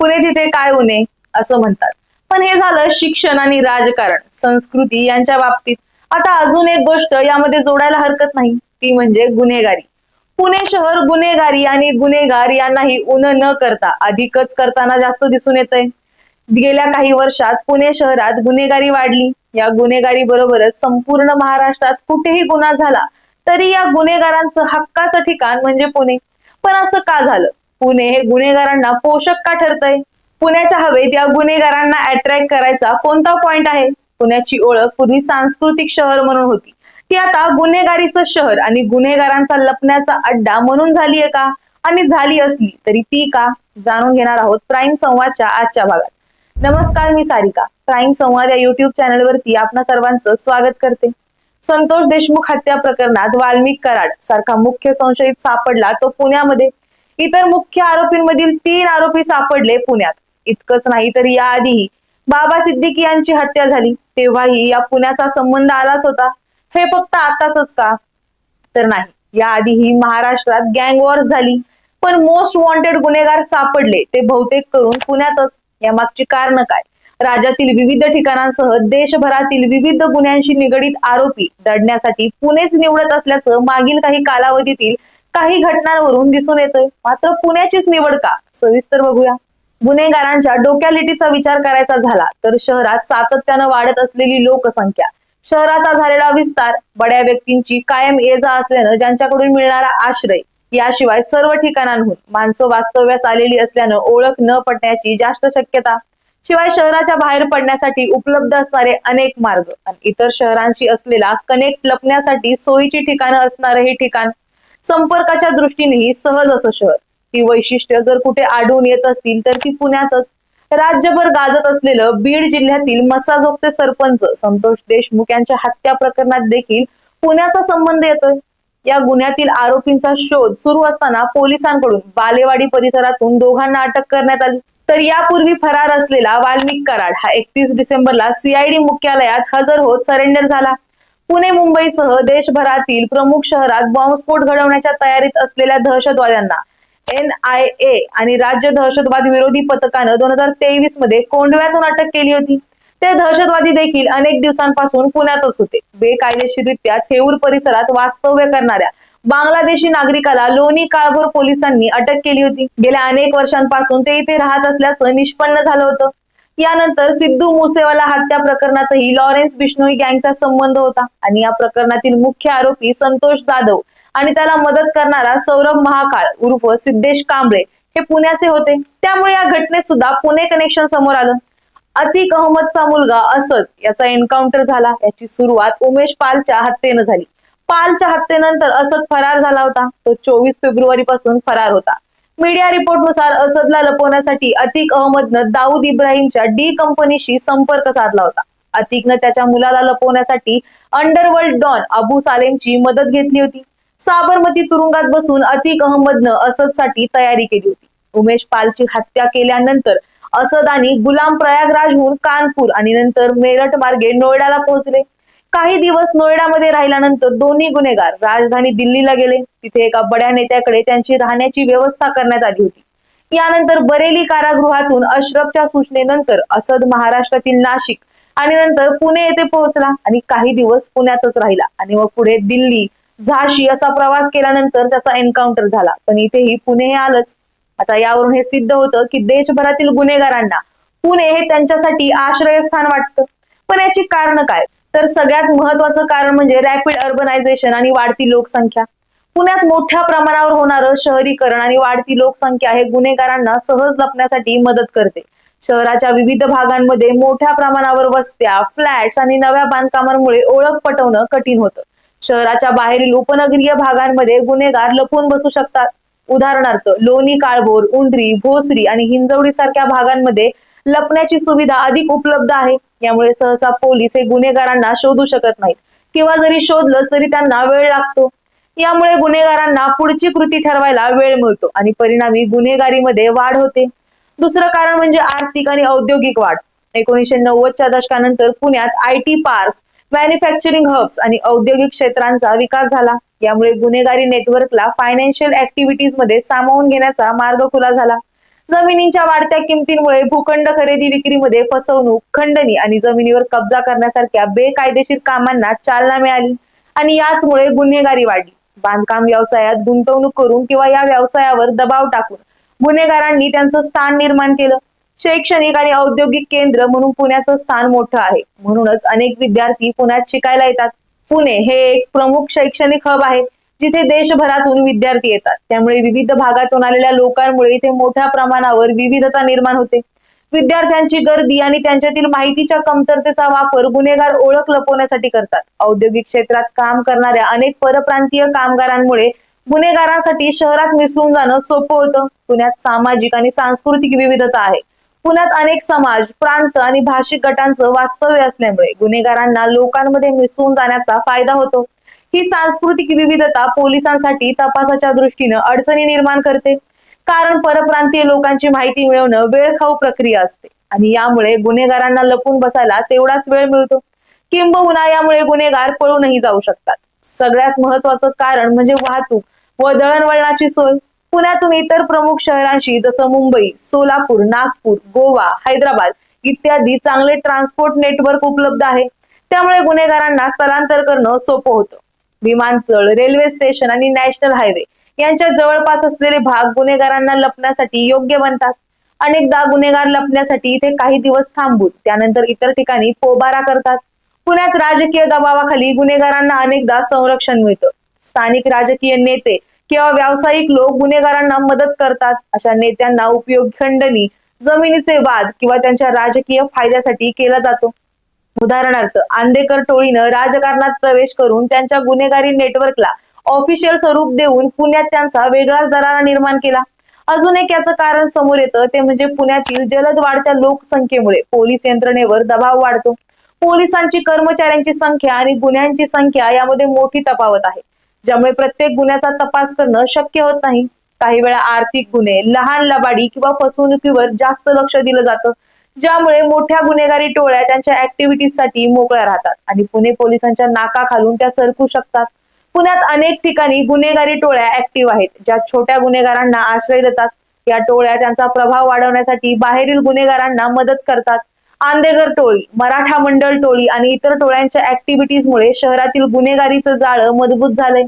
पुणे तिथे काय उणे असं म्हणतात. पण हे झालं शिक्षण आणि राजकारण संस्कृती यांच्या बाबतीत. आता अजून एक गोष्ट यामध्ये जोडायला हरकत नाही ती म्हणजे गुन्हेगारी. पुणे शहर गुन्हेगारी आणि गुन्हेगार यांनाही उन न करता अधिकच करताना जास्त दिसून येत आहे गेल्या काही वर्षात पुणे शहरात गुन्हेगारी वाढली. या गुन्हेगारी बरोबरच संपूर्ण महाराष्ट्रात कुठेही गुन्हा झाला तरी या गुन्हेगारांचं हक्काचं ठिकाण म्हणजे पुणे. पण असं का झालं? पुणे हे गुन्हेगारांना पोषक का ठरतंय? पुण्याच्या हवेत या गुन्हेगारांना अट्रॅक्ट करायचा कोणता पॉइंट आहे? पुण्याची ओळख पूर्वी सांस्कृतिक शहर म्हणून होती. ती आता गुन्हेगारीचं शहर आणि गुन्हेगारांचा लपण्याचा अड्डा म्हणून झालीय का? आणि झाली असली तरी ती का? जाणून घेणार आहोत प्राईम संवादच्या आजच्या भागात. नमस्कार मी सारिका. प्राईम संवाद या युट्यूब चॅनलवरती आपणा सर्वांचं स्वागत करते. संतोष देशमुख हत्या प्रकरणात वाल्मिक कराड सारखा मुख्य संशयित सापडला तो पुण्यामध्ये. इतर मुख्य आरोपींमधील तीन आरोपी सापडले पुण्यात. इतकंच नाही तर याआधीही बाबा सिद्दीकी यांची हत्या झाली. तेव्हाही या पुण्याचा संबंध आलाच होता. हे फक्त आताच का? तर नाही. याआधीही महाराष्ट्रात गँग वॉर झाली. पण मोस्ट वॉन्टेड गुन्हेगार सापडले. ते बहुतेक करून पुण्यातच. या मागची कारण काय? राज्यातील विविध ठिकाणांसह देशभरातील विविध गुन्ह्यांशी निगडीत आरोपी दडण्यासाठी पुणेच निवडत असल्याचं मागील काही कालावधीतील काही घटनांवरून दिसून येतंय. मात्र पुण्याचीच निवड का? सविस्तर बघूया. गुन्हेगारांच्या डोक्यालिटीचा विचार करायचा झाला तर शहरात सातत्यानं वाढत असलेली लोकसंख्या शहराचा झालेला विस्तार बड्या व्यक्तींची कायम ये जा असल्यानं ज्यांच्याकडून मिळणारा आश्रय याशिवाय सर्व ठिकाणांहून माणसं वास्तव्यास आलेली असल्यानं ओळख न पडण्याची जास्त शक्यता. शिवाय शहराच्या बाहेर पडण्यासाठी उपलब्ध असणारे अनेक मार्ग आणि इतर शहरांशी असलेला कनेक्ट लपण्यासाठी सोयीची ठिकाणं असणारं हे ठिकाण संपर्काच्या दृष्टीनेही सहज असं शहर. ही वैशिष्ट्य जर कुठे आढळून येत असतील तर ती पुण्यातच. राज्यभर गाजत असलेलं बीड जिल्ह्यातील मसाजोगचे सरपंच संतोष देशमुख यांच्या हत्या प्रकरणात देखील पुण्याचा संबंध येतोय. या गुन्ह्यातील आरोपींचा शोध सुरू असताना पोलिसांकडून बालेवाडी परिसरातून दोघांना अटक करण्यात आली. तर यापूर्वी फरार असलेला वाल्मिक कराड हा एकतीस डिसेंबरला सीआयडी मुख्यालयात हजर होत सरेंडर झाला. पुणे मुंबईसह देशभरातील प्रमुख शहरात बॉम्बस्फोट घडवण्याच्या तयारीत असलेल्या दहशतवाद्यांना एन आय ए आणि राज्य दहशतवाद विरोधी पथकानं दोन हजार तेवीसमध्ये कोंडव्यातून अटक केली होती. ते दहशतवादी देखील अनेक दिवसांपासून पुण्यातच होते. बेकायदेशीररित्या थेऊर परिसरात वास्तव्य करणाऱ्या बांगलादेशी नागरिकाला लोणी काळभोर पोलिसांनी अटक केली होती. गेल्या अनेक वर्षांपासून ते इथे राहत असल्याचं निष्पन्न झालं होतं. यानंतर सिद्धू मुसेवाला हत्या प्रकरणातही लॉरेन्स बिश्नोई गँगचा संबंध होता आणि या प्रकरणातील मुख्य आरोपी संतोष जाधव आणि त्याला मदत करणारा सौरभ महाकाळ उर्फ सिद्धेश कांबळे हे पुण्याचे होते. त्यामुळे या घटनेत सुद्धा पुणे कनेक्शन समोर आलं. अतिक अहमदचा मुलगा असद याचा एन्काउंटर झाला. याची सुरुवात उमेश पालच्या हत्येनं झाली. पालच्या हत्येनंतर असद फरार झाला होता. तो चोवीस फेब्रुवारी पासून फरार होता. मीडिया रिपोर्टनुसार असदला लपवण्यासाठी अतिक अहमदनं दाऊद इब्राहिमच्या डी कंपनीशी संपर्क साधला होता. अतिकनं त्याच्या मुलाला लपवण्यासाठी अंडरवर्ल्ड डॉन अबू सालेमची मदत घेतली होती. साबरमती तुरुंगात बसून अतिक अहमदनं असदसाठी तयारी केली होती. उमेश पालची हत्या केल्यानंतर असद आणि गुलाम प्रयागराजहून कानपूर आणि नंतर मेरठ मार्गे नोएडाला पोहोचले. काही दिवस नोएडामध्ये राहिल्यानंतर दोन्ही गुन्हेगार राजधानी दिल्लीला गेले. तिथे एका बड्या नेत्याकडे त्यांची राहण्याची व्यवस्था करण्यात आली होती. यानंतर बरेली कारागृहातून अशरफच्या सूचनेनंतर असद महाराष्ट्रातील नाशिक आणि नंतर पुणे येथे पोहोचला आणि काही दिवस पुण्यातच राहिला. आणि मग पुढे दिल्ली झाशी असा प्रवास केल्यानंतर त्याचा एन्काउंटर झाला. पण इथेही पुणे हे आलंच. आता यावरून हे सिद्ध होतं की देशभरातील गुन्हेगारांना पुणे हे त्यांच्यासाठी आश्रयस्थान वाटतं. पण याची कारण काय? तर सगळ्यात महत्वाचं कारण म्हणजे रॅपिड अर्बनायझेशन आणि वाढती लोकसंख्या. पुण्यात मोठ्या प्रमाणावर होणारं शहरीकरण आणि वाढती लोकसंख्या हे गुन्हेगारांना सहज लपण्यासाठी मदत करते. शहराच्या विविध भागांमध्ये मोठ्या प्रमाणावर वस्त्या फ्लॅट्स आणि नव्या बांधकामांमुळे ओळख पटवणं कठीण होतं. शहराच्या बाहेरील उपनगरीय भागांमध्ये गुन्हेगार लपून बसू शकतात. उदाहरणार्थ लोणी काळभोर उंडरी भोसरी आणि हिंजवडी सारख्या भागांमध्ये लपण्याची सुविधा अधिक उपलब्ध आहे. यामुळे सहसा पोलीस हे गुन्हेगारांना शोधू शकत नाहीत. किंवा जरी शोधलं तरी त्यांना वेळ लागतो. यामुळे गुन्हेगारांना पुढची कृती ठरवायला वेळ मिळतो आणि परिणामी गुन्हेगारीमध्ये वाढ होते. दुसरं कारण म्हणजे आर्थिक आणि औद्योगिक वाढ. एकोणीसशे नव्वदच्या दशकानंतर पुण्यात I T park manufacturing hubs आणि औद्योगिक क्षेत्रांचा विकास झाला. यामुळे गुन्हेगारी नेटवर्कला फायनान्शियल ऍक्टिव्हिटीजमध्ये सामावून घेण्याचा मार्ग खुला झाला. जमिनींच्या वाढत्या किमतींमुळे भूखंड खरेदी विक्रीमध्ये फसवणूक खंडणी आणि जमिनीवर कब्जा करण्यासारख्या बेकायदेशीर कामांना चालना मिळाली आणि याचमुळे गुन्हेगारी वाढली. बांधकाम व्यवसायात गुंतवणूक करून किंवा या व्यवसायावर दबाव टाकून गुन्हेगारांनी त्यांचं स्थान निर्माण केलं. शैक्षणिक आणि औद्योगिक केंद्र म्हणून पुण्याचं स्थान मोठं आहे. म्हणूनच अनेक विद्यार्थी पुण्यात शिकायला येतात. पुणे हे एक प्रमुख शैक्षणिक हब आहे. जिथे देशभरातून विद्यार्थी येतात. त्यामुळे विविध भागातून आलेल्या लोकांमुळे इथे मोठ्या प्रमाणावर विविधता निर्माण होते. विद्यार्थ्यांची गर्दी आणि त्यांच्यातील माहितीच्या कमतरतेचा वापर गुन्हेगार ओळख लपवण्यासाठी करतात. औद्योगिक क्षेत्रात काम करणाऱ्या अनेक परप्रांतीय कामगारांमुळे गुन्हेगारांसाठी शहरात मिसळून जाणं सोपं होतं. पुण्यात सामाजिक आणि सांस्कृतिक विविधता आहे. पुण्यात अनेक समाज प्रांत आणि भाषिक गटांचं वास्तव्य असल्यामुळे गुन्हेगारांना लोकांमध्ये मिसळून जाण्याचा फायदा होतो. ही सांस्कृतिक विविधता पोलिसांसाठी तपासाच्या दृष्टीनं अडचणी निर्माण करते. कारण परप्रांतीय लोकांची माहिती मिळवणं वेळखाऊ प्रक्रिया असते. आणि यामुळे गुन्हेगारांना लपून बसायला तेवढाच वेळ मिळतो. किंबहुना यामुळे गुन्हेगार पळूनही जाऊ शकतात. सगळ्यात महत्वाचं कारण म्हणजे वाहतूक व दळणवळणाची सोय. पुण्यातून इतर प्रमुख शहरांशी जसं मुंबई सोलापूर नागपूर गोवा हैदराबाद इत्यादी चांगले ट्रान्सपोर्ट नेटवर्क उपलब्ध आहे. त्यामुळे गुन्हेगारांना स्थलांतर करणं सोपं होतं. विमानतळ रेल्वे स्टेशन आणि नॅशनल हायवे यांच्या जवळपास असलेले भाग गुन्हेगारांना लपण्यासाठी योग्य बनतात. अनेकदा गुन्हेगार लपण्यासाठी इथे काही दिवस थांबून त्यानंतर इतर ठिकाणी पोबारा करतात. पुण्यात राजकीय दबावाखाली गुन्हेगारांना अनेकदा संरक्षण मिळतं. स्थानिक राजकीय नेते किंवा व्यावसायिक लोक गुन्हेगारांना मदत करतात. अशा नेत्यांना उपयोग खंडणी जमिनीचे वाद किंवा त्यांच्या राजकीय फायद्यासाठी केला जातो. उदाहरणार्थ आंदेकर टोळीनं राजकारणात प्रवेश करून त्यांच्या गुन्हेगारी नेटवर्कला ऑफिशियल स्वरूप देऊन पुण्यात त्यांचा वेगळाच दरारा निर्माण केला. अजून एक याचं कारण समोर येतं ते म्हणजे पुण्यातील जलद वाढत्या लोकसंख्येमुळे पोलीस यंत्रणेवर दबाव वाढतो. पोलिसांची कर्मचाऱ्यांची संख्या आणि गुन्ह्यांची संख्या यामध्ये मोठी तफावत आहे. ज्यामुळे प्रत्येक गुन्ह्याचा तपास करणं शक्य होत नाही. काही वेळा आर्थिक गुन्हे लहान लबाडी किंवा फसवणुकीवर जास्त लक्ष दिलं जातं. ज्यामुळे मोठ्या गुन्हेगारी टोळ्या त्यांच्या ऍक्टिव्हिटीजसाठी मोकळ्या राहतात. आणि पुणे पोलिसांच्या नाका खालून त्या सरकू शकतात. पुण्यात अनेक ठिकाणी गुन्हेगारी टोळ्या ऍक्टिव्ह आहेत. ज्या छोट्या गुन्हेगारांना आश्रय देतात. या टोळ्या त्यांचा प्रभाव वाढवण्यासाठी बाहेरील गुन्हेगारांना मदत करतात. आंदेगर टोळी मराठा मंडळ टोळी आणि इतर टोळ्यांच्या ऍक्टिव्हिटीजमुळे शहरातील गुन्हेगारीचं जाळं मजबूत झालंय.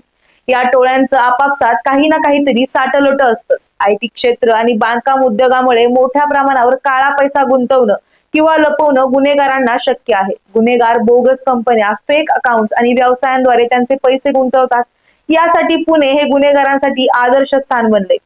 या टोळ्यांचं आपापसात काही ना काहीतरी साटलोट असतं. आय टी क्षेत्र आणि बांधकाम उद्योगामुळे मोठ्या प्रमाणावर काळा पैसा गुंतवणं किंवा लपवणं गुन्हेगारांना शक्य आहे. गुन्हेगार बोगस कंपन्या फेक अकाउंट आणि व्यवसायांद्वारे त्यांचे पैसे गुंतवतात. यासाठी पुणे हे गुन्हेगारांसाठी आदर्श स्थान बनले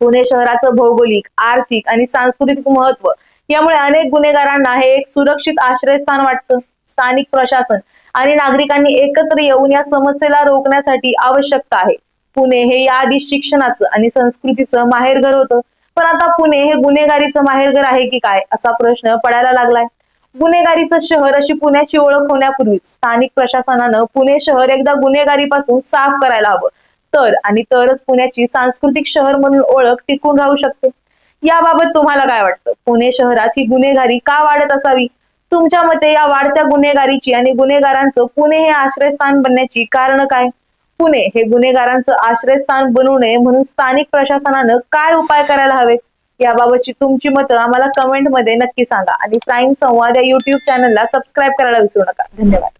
पुणे शहराचं भौगोलिक आर्थिक आणि सांस्कृतिक महत्त्व यामुळे अनेक गुन्हेगारांना हे एक सुरक्षित आश्रयस्थान वाटतं. स्थानिक प्रशासन आणि नागरिकांनी एकत्र येऊन या समस्येला रोखण्यासाठी आवश्यकता आहे. पुणे हे याआधी शिक्षणाचं आणि संस्कृतीचं माहेरघर होतं. पण आता पुणे हे गुन्हेगारीचं माहेरघर आहे की काय असा प्रश्न पडायला लागलाय. गुन्हेगारीचं शहर अशी पुण्याची ओळख होण्यापूर्वी स्थानिक प्रशासनानं पुणे शहर एकदा गुन्हेगारीपासून साफ करायला हवं. तर आणि तरच पुण्याची सांस्कृतिक शहर म्हणून ओळख टिकून राहू शकते. याबाबत तुम्हाला काय वाटतं? पुणे शहरात ही गुन्हेगारी का वाढत असावी? तुमच्या मते या वाढत्या गुन्हेगारीची आणि गुन्हेगारांचं पुणे हे आश्रयस्थान बनण्याची कारण काय? पुणे हे गुन्हेगारांचं आश्रयस्थान बनू नये म्हणून स्थानिक प्रशासनानं काय उपाय करायला हवेत? याबाबतची तुमची मतं आम्हाला कमेंटमध्ये नक्की सांगा आणि प्राईम संवाद या युट्यूब चॅनलला सबस्क्राईब करायला विसरू नका. धन्यवाद.